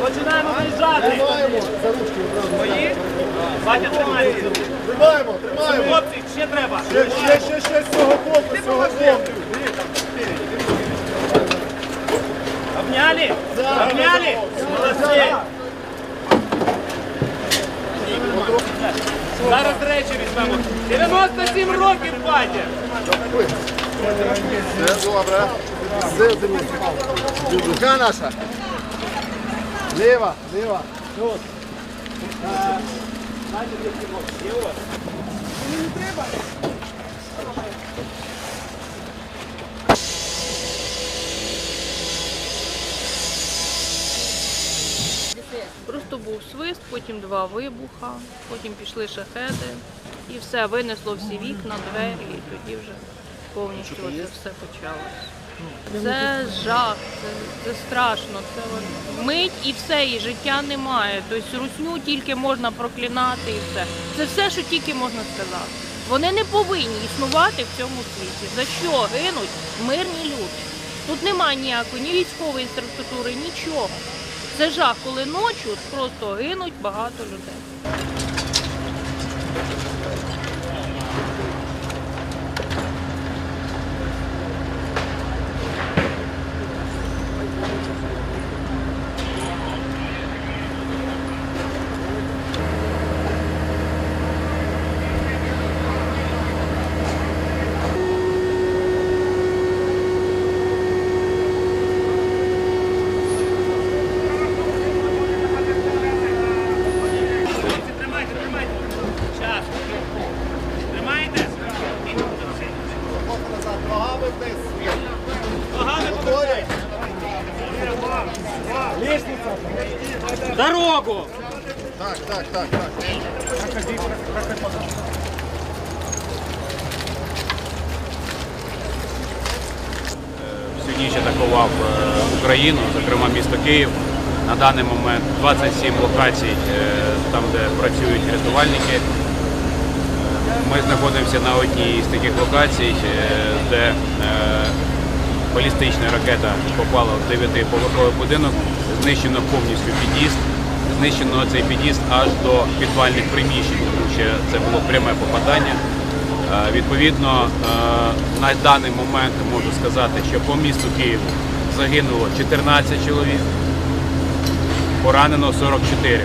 Починаємо виїжджати. За ручки? Батя тримається. Тримаємо, тримаємо. Хлопці, ще треба. Ще, ще, ще, ще з цього боку, з цього боку. Обняли? Обняли? Молодці. Зараз речі візьмемо. 97 років, батя. Все добре. Все, Денис. Рука наша. Ліва, ліва. Просто був свист, потім два вибуха, потім пішли шахеди і все, винесло всі вікна, двері, і тоді вже повністю це все почалося. Це жах, це, це страшно. Це от мить і все, і життя немає. Тобто русню тільки можна проклинати і все. Це все, що тільки можна сказати. Вони не повинні існувати в цьому світі. За що гинуть мирні люди? Тут немає ніякої ні військової інфраструктури, нічого. Це жах, коли ночі просто гинуть багато людей. Так. всю ніч атакував е, Україну, зокрема місто Київ. На даний момент 27 локацій, е, там де працюють рятувальники. Ми знаходимося на одній з таких локацій, е, де балістична ракета попала в 9-поверховий будинок, знищено повністю під'їзд, знищено цей під'їзд аж до підвальних приміщень, тому що це було пряме попадання. Е, Відповідно, е, на даний момент можу сказати, що по місту Києву загинуло 14 чоловік, поранено 44.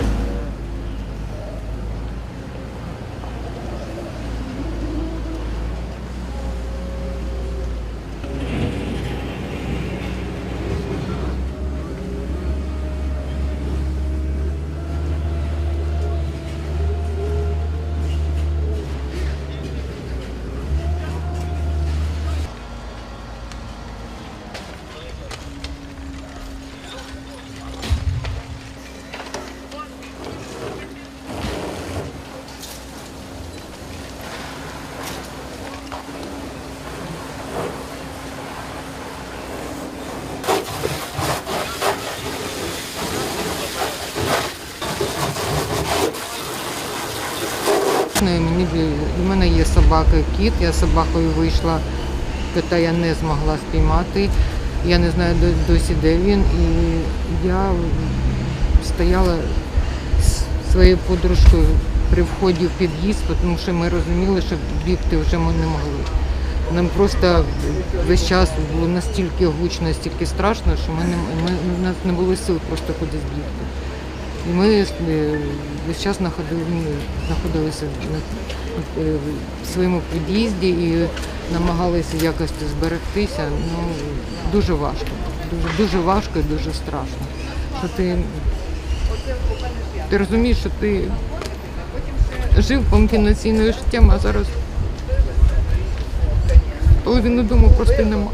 Ну, і Мені у мене є собака кіт, я собакою вийшла, кота я не змогла спіймати. Я не знаю досі, де він. І я стояла з своєю подружкою при вході в під'їзд, тому що ми розуміли, що бігти вже ми не могли. Нам просто весь час було настільки гучно, настільки страшно, що ми не, ми, у нас не було сил просто кудись бігти. І ми е, весь час ну, знаходилися на- е, в своєму під'їзді і намагалися якось зберегтися. Ну, дуже важко. Дуже, дуже важко і дуже страшно. Що ти, ти розумієш, що ти жив повноцінною життям, а зараз половину дому просто нема.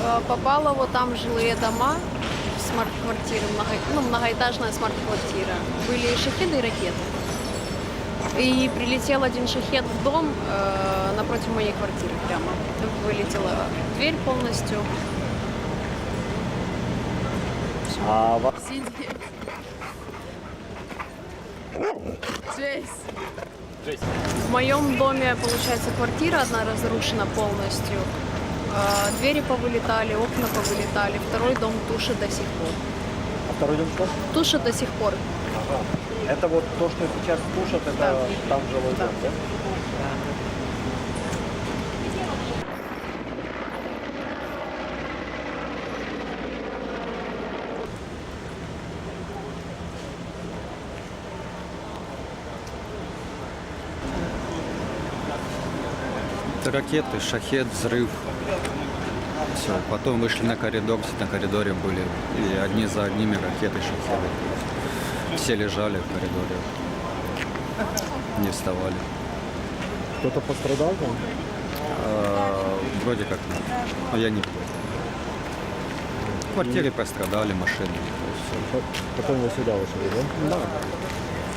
Э, Попала вот там жилые дома, смарт-квартиры, много- ну, многоэтажная смарт-квартира. Были шахеды и ракеты. И прилетел один шахет в дом э, напротив моей квартиры прямо. Вылетела дверь полностью. А ва- В моем доме, получается, квартира одна разрушена полностью. Э, Двери повылетали, окна повылетали. Второй дом тушит до сих пор. а второй дом что? Тушит до сих пор. Это вот то, что сейчас тушат, это Да. там жилой дом, да? Ракеты, шахет, взрыв. Все. Потом вышли на коридор, все на коридоре были. И одни за одними ракеты, шахеды. Все лежали в коридоре. Не вставали. Кто-то пострадал там? А, вроде как нет. Но я не видел. В квартире пострадали, машины. Потом вы сюда вышли, да? Да.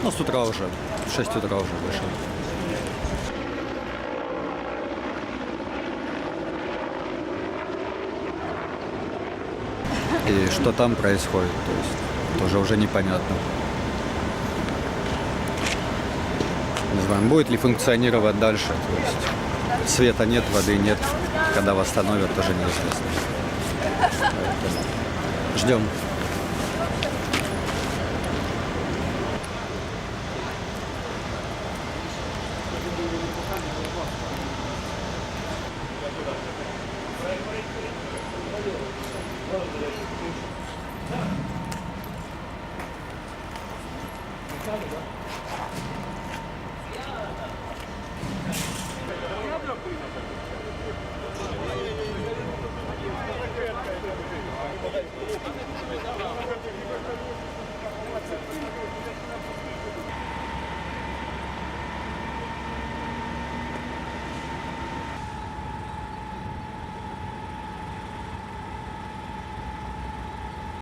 Ну, с утра уже, в 6 утра уже вышел. и что там происходит, то есть тоже уже непонятно. Не знаем, будет ли функционировать дальше, то есть света нет, воды нет, когда восстановят, тоже неизвестно. Поэтому ждем.